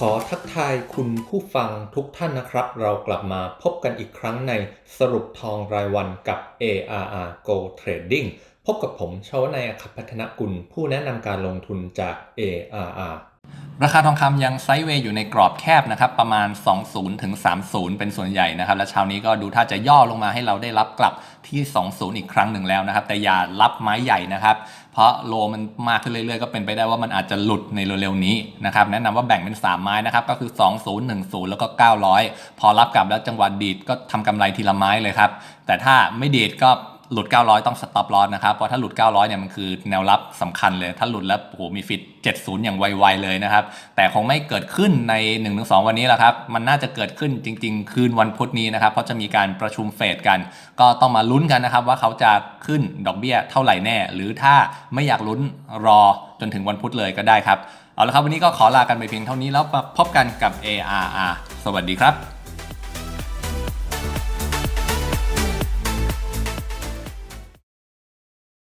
ขอทักทายคุณผู้ฟังทุกท่านนะครับ เรากลับมาพบกันอีกครั้งในสรุปทองรายวันกับ ARR Go Trading พบกับผมชวนายอคับพัฒนกุลผู้แนะนำการลงทุนจาก ARR ราคาทองคำยังไซด์เวย์อยู่ในกรอบแคบนะครับประมาณ 20ถึง30 เป็นส่วนใหญ่นะครับและเช้านี้ก็ดูถ้าจะย่อลงมาให้เราได้รับกลับที่ 20 อีกครั้งหนึ่งแล้วนะครับ แต่อย่ารับไม้ใหญ่นะครับเพราะโลมันมากขึ้นเรื่อยๆ ก็เป็นไปได้ว่ามันอาจจะหลุดในเร็วๆนี้นะครับแนะนำว่าแบ่งเป็น 3 ไม้นะครับก็คือ 20 10 แล้วก็ 900 พอรับกลับแล้วจังหวะดีดก็ทำกำไรทีละไม้เลยครับแต่ถ้าไม่ดีดก็ หลุด 900 ต้องสต็อปลอสนะครับเพราะถ้าหลุด 900เนี่ยมันคือแนวรับสำคัญเลย ถ้าหลุดแล้วโอ้โหมีฟิต 70 อย่างไวๆเลยนะครับ แต่คงไม่เกิดขึ้นใน 1-2 วันนี้แหละครับ มันน่าจะเกิดขึ้นจริง ๆ คืนวันพุธนี้นะครับ เพราะจะมีการประชุมเฟดกัน ก็ต้องมาลุ้นกันนะครับ ว่าเขาจะขึ้นดอกเบี้ยเท่าไหร่แน่ หรือถ้าไม่อยากลุ้นรอจนถึงวันพุธเลยก็ได้ครับเอาละครับวันนี้ก็ขอลากันไปเพียงเท่านี้แล้วมาพบกันกับ ARR สวัสดีครับ